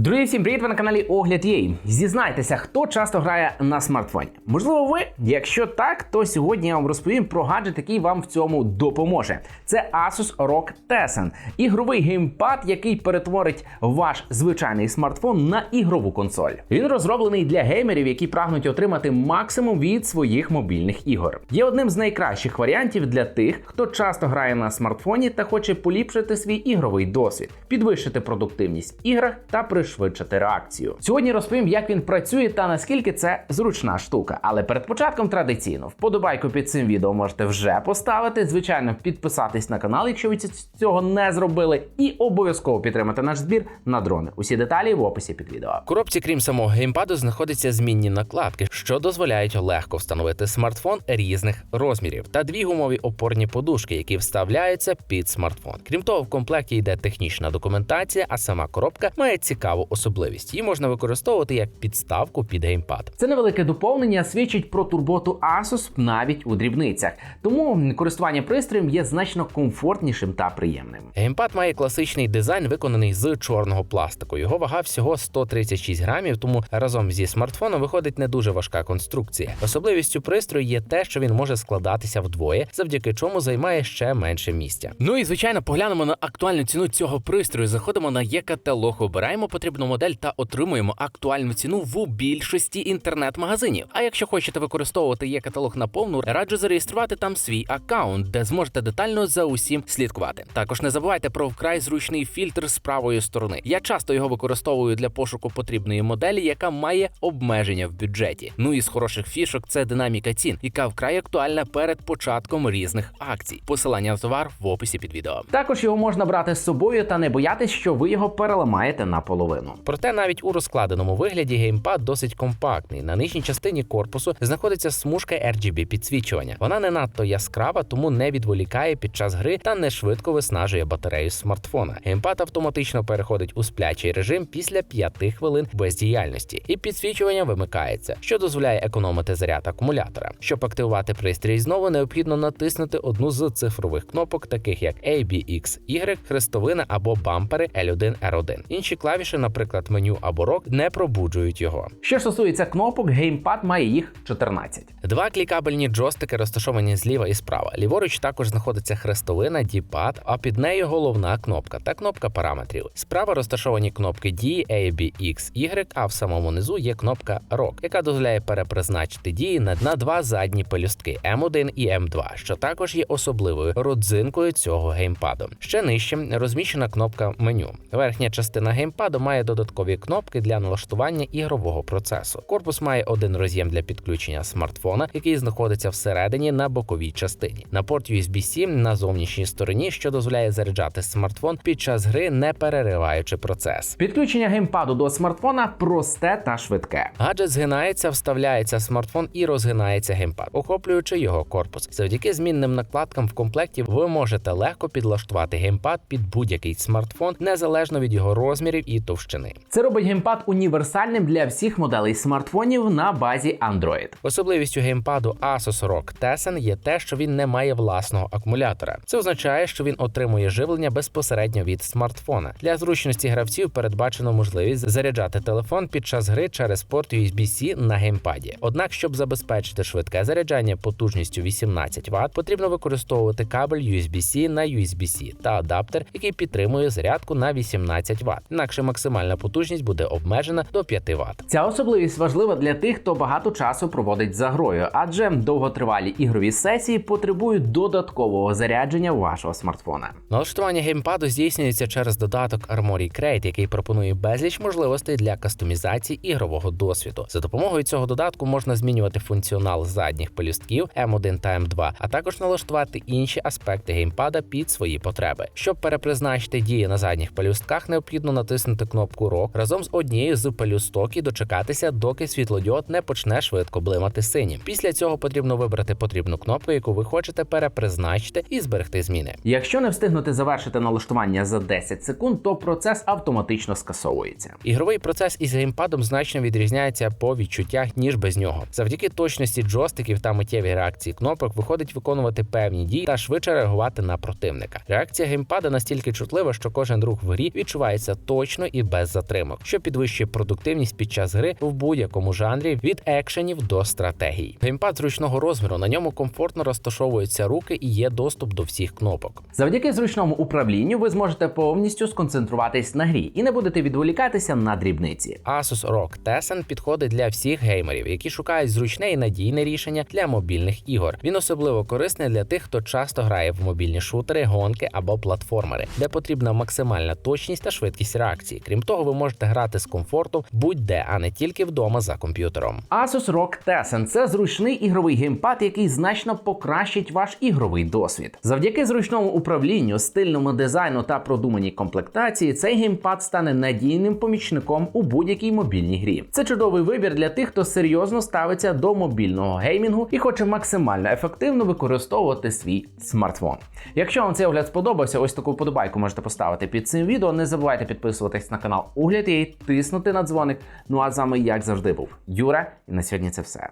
Друзі, всім привіт! Ви на каналі Огляд Єй. Зізнайтеся, хто часто грає на смартфоні? Можливо, ви? Якщо так, то сьогодні я вам розповім про гаджет, який вам в цьому допоможе. Це Asus ROG Tessen, ігровий геймпад, який перетворить ваш звичайний смартфон на ігрову консоль. Він розроблений для геймерів, які прагнуть отримати максимум від своїх мобільних ігор. Є одним з найкращих варіантів для тих, хто часто грає на смартфоні та хоче поліпшити свій ігровий досвід, підвищити продуктивність в іграх та пришвидшити реакцію. Сьогодні розповім, як він працює та наскільки це зручна штука. Але перед початком традиційно вподобайку під цим відео можете вже поставити. Звичайно, підписатись на канал, якщо ви цього не зробили, і обов'язково підтримати наш збір на дрони. Усі деталі в описі під відео. В коробці, крім самого геймпаду, знаходяться змінні накладки, що дозволяють легко встановити смартфон різних розмірів, та дві гумові опорні подушки, які вставляються під смартфон. Крім того, в комплекті йде технічна документація, а сама коробка має цікаву особливість. Її можна використовувати як підставку під геймпад. Це невелике доповнення свідчить про турботу Asus навіть у дрібницях, тому користування пристроєм є значно комфортнішим та приємним. Геймпад має класичний дизайн, виконаний з чорного пластику. Його вага всього 136 грамів, тому разом зі смартфоном виходить не дуже важка конструкція. Особливістю пристрою є те, що він може складатися вдвоє, завдяки чому займає ще менше місця. Ну і звичайно, поглянемо на актуальну ціну цього пристрою. Заходимо на є-каталог, обираємо потрібну модель та отримуємо актуальну ціну в більшості інтернет-магазинів. А якщо хочете використовувати є-каталог на повну, раджу зареєструвати там свій аккаунт, де зможете детально за усім слідкувати. Також не забувайте про вкрай зручний фільтр з правої сторони. Я часто його використовую для пошуку потрібної моделі, яка має обмеження в бюджеті. Ну і з хороших фішок це динаміка цін, яка вкрай актуальна перед початком різних акцій. Посилання на товар в описі під відео. Також його можна брати з собою та не боятись, що ви його переламаєте наполовину. Проте навіть у розкладеному вигляді геймпад досить компактний. На нижній частині корпусу знаходиться смужка RGB підсвічування. Вона не надто яскрава, тому не відволікає під час гри та не швидко виснажує батарею смартфона. Геймпад автоматично переходить у сплячий режим після 5 хвилин бездіяльності, і підсвічування вимикається, що дозволяє економити заряд акумулятора. Щоб активувати пристрій знову, необхідно натиснути одну з цифрових кнопок, таких як A, Y, хрестовина або бампери L1, R1. Інші клавіші, наприклад, меню або рок, не пробуджують його. Що стосується кнопок, геймпад має їх 14. Два клікабельні джойстики розташовані зліва і справа. Ліворуч також знаходиться хрестовина, діпад, а під нею головна кнопка та кнопка параметрів. Справа розташовані кнопки дії A, B, X, Y, а в самому низу є кнопка ROC, яка дозволяє перепризначити дії на, на два задні пелюстки M1 і M2, що також є особливою родзинкою цього геймпаду. Ще нижче розміщена кнопка меню. Верхня частина геймпаду має додаткові кнопки для налаштування ігрового процесу. Корпус має один роз'єм для підключення смартфона, який знаходиться всередині на боковій частині. На порт USB-C на зовнішній стороні, що дозволяє заряджати смартфон під час гри, не перериваючи процес. Підключення геймпаду до смартфона просте та швидке. Гаджет згинається, вставляється смартфон і розгинається геймпад, охоплюючи його корпус. Завдяки змінним накладкам в комплекті ви можете легко підлаштувати геймпад під будь-який смартфон, незалежно від його розмірів і товщини. Це робить геймпад універсальним для всіх моделей смартфонів на базі Android. Особливістю геймпаду Asus ROG Tessen є те, що він не має власного акумулятора. Це означає, що він отримує живлення безпосередньо від смартфона. Для зручності гравців передбачено можливість заряджати телефон під час гри через порт USB-C на геймпаді. Однак, щоб забезпечити швидке заряджання потужністю 18 Вт, потрібно використовувати кабель USB-C на USB-C та адаптер, який підтримує зарядку на 18 Вт. Інакше максимальна потужність буде обмежена до 5 Вт. Ця особливість важлива для тих, хто багато часу проводить за грою, адже довготривалі ігрові сесії потребують додаткового зарядження вашого смартфона. Налаштування геймпаду здійснюється через додаток Armory Crate, який пропонує безліч можливостей для кастомізації ігрового досвіду. За допомогою цього додатку можна змінювати функціонал задніх пелюстків M1 та M2, а також налаштувати інші аспекти геймпада під свої потреби. Щоб перепризначити дії на задніх пелюстках, необхідно натиснути кнопку ROC разом з однією з пелюсток і дочекатися, доки світлодіод не почне швидко блимати синім. Після цього потрібно вибрати потрібну кнопку, яку ви хочете перепризначити і зберегти зміни. Якщо не встигнути завершити налаштування за 10 секунд, то процес автоматично скасовується. Ігровий процес із геймпадом значно відрізняється по відчуттях ніж без нього. Завдяки точності джойстиків та миттєвій реакції кнопок виходить виконувати певні дії та швидше реагувати на противника. Реакція геймпада настільки чутлива, що кожен рух в грі відчувається точно і без затримок, що підвищує продуктивність під час гри в будь-якому жанрі від екшенів до стратегій. Геймпад зручного розміру на ньому комфортно розташовуються руки і є доступ до всіх кнопок. Завдяки зручному управлінню ви зможете повністю сконцентруватись на грі і не будете відволікатися на дрібниці. Asus ROG Tessen підходить для всіх геймерів, які шукають зручне і надійне рішення для мобільних ігор. Він особливо корисний для тих, хто часто грає в мобільні шутери, гонки або платформери, де потрібна максимальна точність та швидкість реакції. Крім того, ви можете грати з комфортом будь-де, а не тільки вдома за комп'ютером. Asus ROG Tessen – це зручний ігровий геймпад, який значно покращить ваш ігровий досвід. Завдяки зручному управлінню, стильному дизайну та продуманій комплектації, цей геймпад стане надійним помічником у будь-якій мобільній грі. Це чудовий вибір для тих, хто серйозно ставиться до мобільного геймінгу і хоче максимально ефективно використовувати свій смартфон. Якщо вам цей огляд сподобався, ось таку подобайку можете поставити під цим відео. Не забувайте підписуватись на канал Огляд і тиснути на дзвоник. Ну а з вами, як завжди, був Юра, і на сьогодні це все.